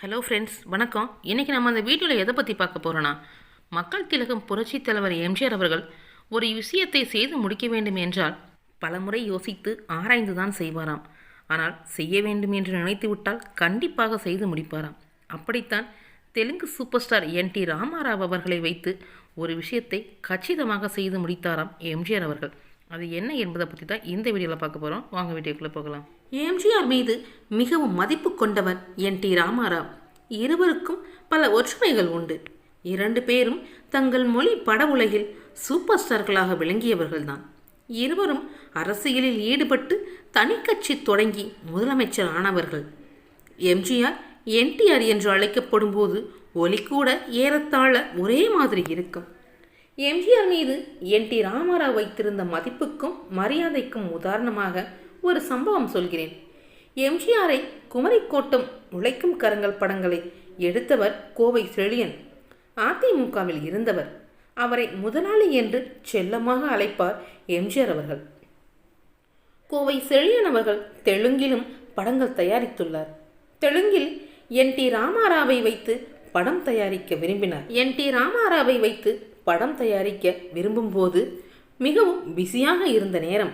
Hello friends வணக்கம். இன்றைக்கி நம்ம அந்த வீடியோவில் எதை பற்றி பார்க்க போகிறோன்னா மக்கள் திலகம் புரட்சித் தலைவர் எம்ஜிஆர் அவர்கள் ஒரு விஷயத்தை செய்து முடிக்க வேண்டும் என்றால் பலமுறை யோசித்து ஆராய்ந்து தான் செய்வாராம். ஆனால் செய்ய வேண்டும் என்று நினைத்து விட்டால் கண்டிப்பாக செய்து முடிப்பாராம். அப்படித்தான் Telugu super star N T Rama Rao அவர்களை வைத்து ஒரு விஷயத்தை கச்சிதமாக செய்து முடித்தாராம் எம்ஜிஆர் அவர்கள். அது என்ன என்பதை பற்றி தான் இந்த வீடியோவில் பார்க்க போகிறோம் வாங்க வீடியோக்குள்ளே போகலாம். எம்ஜிஆர் மீது மிகவும் மதிப்பு கொண்டவர் என் டி ராமாராவ். இருவருக்கும் பல ஒற்றுமைகள் உண்டு. இரண்டு பேரும் தங்கள் மொழி பட உலகில் சூப்பர் ஸ்டார்களாக விளங்கியவர்கள்தான். இருவரும் அரசியலில் ஈடுபட்டு தனிக்கட்சி தொடங்கி முதலமைச்சர் ஆனவர்கள். எம்ஜிஆர் என்டிஆர் என்று அழைக்கப்படும் போது ஒலி கூட ஏறத்தாழ ஒரே மாதிரி இருக்கும். எம்ஜிஆர் மீது என் டி ராமாராவ் வைத்திருந்த மதிப்புக்கும் மரியாதைக்கும் உதாரணமாக ஒரு சம்பவம் சொல்கிறேன். எம்ஜிஆரை குமரிக்கோட்டம் உழைக்கும் கரங்கள் படங்களை எடுத்தவர் கோவை செழியன். அதிமுகவில் இருந்தவர். அவரை முதலாளி என்று செல்லமாக அழைப்பார் எம்ஜிஆர் அவர்கள். கோவை செழியன் அவர்கள் தெலுங்கிலும் படங்கள் தயாரித்துள்ளார். தெலுங்கில் என் டி ராமாராவை வைத்து படம் தயாரிக்க விரும்பினார். என் டி ராமாராவை வைத்து படம் தயாரிக்க விரும்பும்போது மிகவும் பிஸியாக இருந்த நேரம்.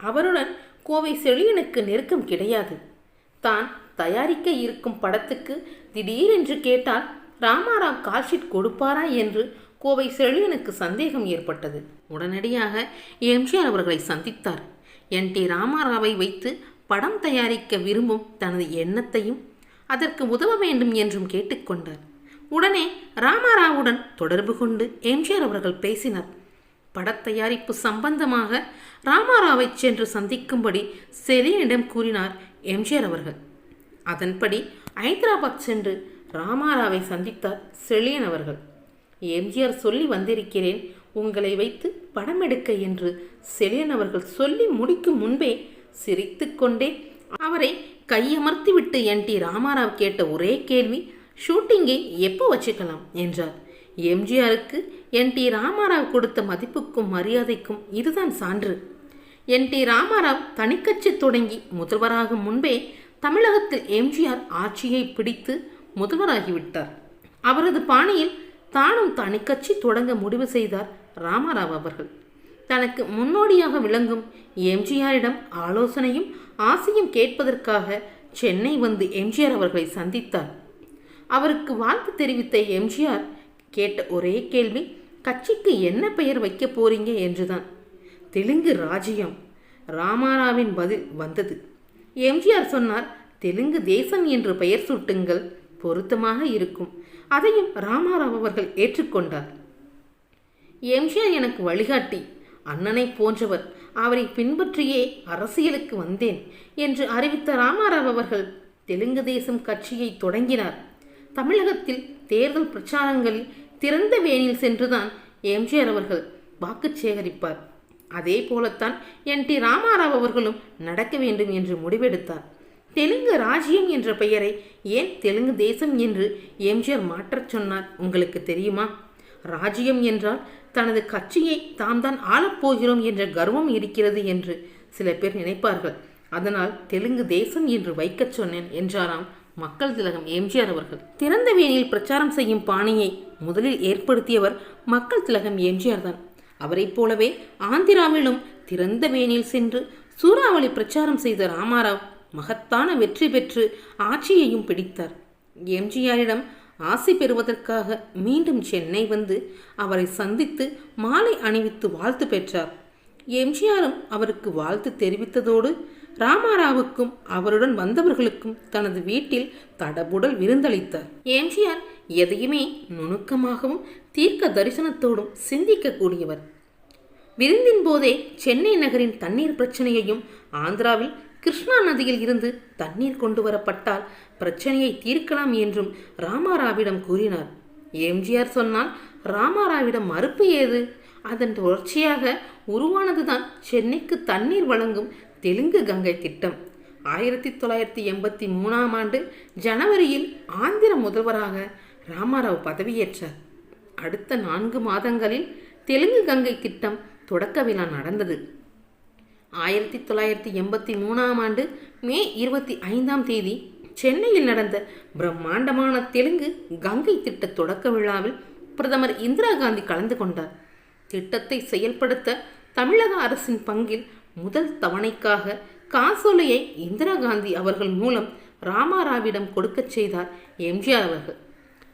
அவருடன் கோவை செழியனுக்கு நெருக்கம் கிடையாது. தான் தயாரிக்க இருக்கும் படத்துக்கு திடீரென்று கேட்டால் ராமாராவ் கால்ஷீட் கொடுப்பாரா? என்று கோவை செழியனுக்கு சந்தேகம் ஏற்பட்டது. உடனடியாக எம்ஜிஆர் அவர்களை சந்தித்தார். என். டி. ராமாராவை வைத்து படம் தயாரிக்க விரும்பும் தனது எண்ணத்தையும் அதற்கு உதவ வேண்டும் என்றும் கேட்டுக்கொண்டார் உடனே ராமாராவுடன் தொடர்பு கொண்டு எம்ஜிஆர் அவர்கள் பேசினார். படத்தயாரிப்பு சம்பந்தமாக ராமாராவை சென்று சந்திக்கும்படி செலினிடம் கூறினார் எம்ஜிஆர் அவர்கள். அதன்படி ஐதராபாத் சென்று ராமாராவை சந்தித்தார் செழியன் அவர்கள். எம்ஜிஆர் சொல்லி வந்திருக்கிறேன் உங்களை வைத்து படம் எடுக்க என்று செழியன் அவர்கள் சொல்லி முடிக்கும் முன்பே சிரித்துக்கொண்டே அவரை கையமர்த்திவிட்டு என் டி ராமாராவ் கேட்ட ஒரே கேள்வி ஷூட்டிங்கை எப்போ வச்சுக்கலாம்? என்றார். எம்ஜிஆருக்கு என் டி ராமாராவ் கொடுத்த மதிப்புக்கும் மரியாதைக்கும் இதுதான் சான்று. என் டி ராமாராவ் தனிக்கட்சி தொடங்கி முதல்வராகும் முன்பே தமிழகத்தில் எம்ஜிஆர் ஆட்சியை பிடித்து முதல்வராகிவிட்டார். அவரது பாணியில் தானும் தனிக்கட்சி தொடங்க முடிவு செய்தார் ராமாராவ் அவர்கள். தனக்கு முன்னோடியாக விளங்கும் எம்ஜிஆரிடம் ஆலோசனையும் ஆசையும் கேட்பதற்காக சென்னை வந்து எம்ஜிஆர் அவர்களை சந்தித்தார். அவருக்கு வாழ்த்து தெரிவித்த எம்ஜிஆர் கேட்ட ஒரே கேள்வி கட்சிக்கு என்ன பெயர் வைக்க போறீங்க? என்றுதான். தெலுங்கு ராஜ்யம் ராமாராவின் பதில் வந்தது. எம்ஜிஆர் சொன்னார் தெலுங்கு தேசம் என்று பெயர் சூட்டுங்கள் பொருத்தமாக இருக்கும். அதையும் ராமாராவ் அவர்கள் ஏற்றுக்கொண்டார் எம்ஜிஆர் எனக்கு வழிகாட்டி அண்ணனை போன்றவர் அவரை பின்பற்றியே அரசியலுக்கு வந்தேன் என்று அறிவித்த ராமாராவ் அவர்கள் தெலுங்கு தேசம் கட்சியை தொடங்கினார். தமிழகத்தில் தேர்தல் பிரச்சாரங்களில் திறந்த வேனில் சென்றுதான் எம்ஜிஆர் அவர்கள் வாக்கு சேகரிப்பார். அதே போலத்தான் என் டி ராமாராவ் அவர்களும் நடக்க வேண்டும் என்று முடிவெடுத்தார். தெலுங்கு ராஜ்யம் என்ற பெயரை ஏன் தெலுங்கு தேசம் என்று எம்ஜிஆர் மாற்றச் சொன்னார் உங்களுக்கு தெரியுமா? ராஜ்யம் என்றால் தனது கட்சியை தாம் தான் ஆளப்போகிறோம் என்ற கர்வம் இருக்கிறது என்று சில பேர் நினைப்பார்கள். அதனால் தெலுங்கு தேசம் என்று வைக்கச் சொன்னேன் என்றாராம் மக்கள் திலகம் எம்ஜிஆர் அவர்கள். திறந்த வேணியில் பிரச்சாரம் செய்யும் பாணியை முதலில் ஏற்படுத்தியவர் மக்கள் திலகம் எம்ஜிஆர் தான். அவரைப் போலவே ஆந்திராவிலும் திறந்த வேணியில் சென்று சூறாவளி பிரச்சாரம் செய்த ராமாராவ் மகத்தான வெற்றி பெற்று ஆட்சியையும் பிடித்தார். எம்ஜிஆரிடம் ஆசை பெறுவதற்காக மீண்டும் சென்னை வந்து அவரை சந்தித்து மாலை அணிவித்து வாழ்த்து பெற்றார். எம்ஜிஆரும் அவருக்கு வாழ்த்து தெரிவித்ததோடு ராமாராவுக்கும் அவருடன் வந்தவர்களுக்கும் தனது வீட்டில் தடபுடல் விருந்தளித்தார் எம்ஜிஆர் எதையுமே நுணுக்கமாகவும் தீர்க்க தரிசனத்தோடும் சிந்திக்கக்கூடியவர். விருந்தின் போதே சென்னை நகரின் தண்ணீர் பிரச்சனையையும் ஆந்திராவில் கிருஷ்ணா நதியில் இருந்து தண்ணீர் கொண்டு வரப்பட்டால் பிரச்சனையை தீர்க்கலாம் என்றும் ராமாராவிடம் கூறினார். எம்ஜிஆர் சொன்னால் ராமாராவிடம் மறுப்பு ஏது? அதன் தொடர்ச்சியாக உருவானதுதான் சென்னைக்கு தண்ணீர் வழங்கும் தெலுங்கு கங்கை திட்டம். ஆயிரத்தி தொள்ளாயிரத்தி எண்பத்தி மூணாம் ஆண்டு ஜனவரியில் ஆந்திர முதல்வராக ராமாராவ் பதவியேற்றார். அடுத்த நான்கு மாதங்களில் தெலுங்கு கங்கை திட்டம் தொடக்க விழா நடந்தது. ஆயிரத்தி தொள்ளாயிரத்தி எண்பத்தி மூணாம் ஆண்டு மே இருபத்தி ஐந்தாம் தேதி சென்னையில் நடந்த பிரம்மாண்டமான தெலுங்கு கங்கை திட்ட தொடக்க விழாவில் பிரதமர் இந்திரா காந்தி கலந்து கொண்டார். திட்டத்தை செயல்படுத்த தமிழக அரசின் பங்கில் முதல் தவணைக்காக காசோலையை இந்திரா காந்தி அவர்கள் மூலம் ராமாராவிடம் கொடுக்கச் செய்தார் எம்ஜிஆர் அவர்கள்.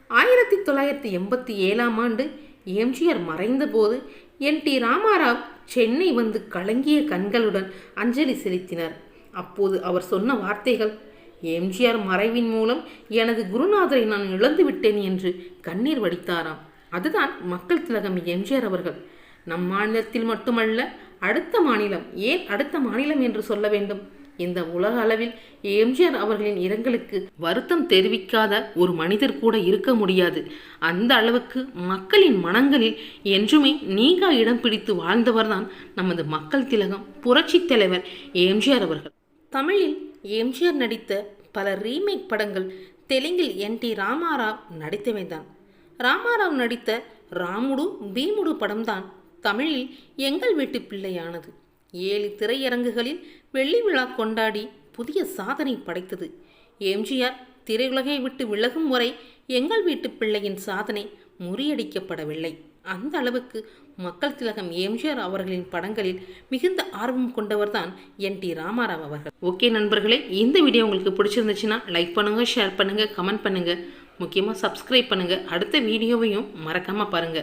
ஆயிரத்தி தொள்ளாயிரத்தி எண்பத்தி ஏழாம் ஆண்டு எம்ஜிஆர் மறைந்தபோது என். டி. ராமாராவ் சென்னை வந்து கலங்கிய கண்களுடன் அஞ்சலி செலுத்தினார். அப்போது அவர் சொன்ன வார்த்தைகள் எம்ஜிஆர் மறைவின் மூலம் எனது குருநாதரை நான் இழந்து விட்டேன் என்று கண்ணீர் வடித்தாராம். அதுதான் மக்கள் திலகம் எம்ஜிஆர் அவர்கள். நம் மாநிலத்தில் மட்டுமல்ல அடுத்த மாநிலம் ஏன் அடுத்த மாநிலம் என்று சொல்ல வேண்டும்? இந்த உலக அளவில் எம்ஜிஆர் அவர்களின் இரங்கலுக்கு வருத்தம் தெரிவிக்காத ஒரு மனிதர் கூட இருக்க முடியாது. அந்த அளவுக்கு மக்களின் மனங்களில் என்றுமே நீங்கா இடம் பிடித்து வாழ்ந்தவர்தான் நமது மக்கள் திலகம் புரட்சித் தலைவர் எம்ஜிஆர் அவர்கள். தமிழில் எம்ஜிஆர் நடித்த பல ரீமேக் படங்கள் தெலுங்கில் என் டி ராமாராவ் நடித்தவைதான் ராமாராவ் நடித்த ராமுடு பீமுடு படம்தான் தமிழில் எங்கள் வீட்டு பிள்ளையானது. ஏழு திரையரங்குகளில் வெள்ளி விழா கொண்டாடி புதிய சாதனை படைத்தது. எம்ஜிஆர் திரையுலகை விட்டு விலகும் வரை எங்கள் வீட்டு பிள்ளையின் சாதனை முறியடிக்கப்படவில்லை. அந்த அளவுக்கு மக்கள் திலகம் எம்ஜிஆர் அவர்களின் படங்களில் மிகுந்த ஆர்வம் கொண்டவர்தான் என் டி ராமாராவ் அவர்கள். ஓகே நண்பர்களே இந்த வீடியோ உங்களுக்கு பிடிச்சிருந்துச்சுன்னா லைக் பண்ணுங்க ஷேர் பண்ணுங்க கமெண்ட் பண்ணுங்க. முக்கியமாக சப்ஸ்கிரைப் பண்ணுங்க. அடுத்த வீடியோவையும் மறக்காம பாருங்க.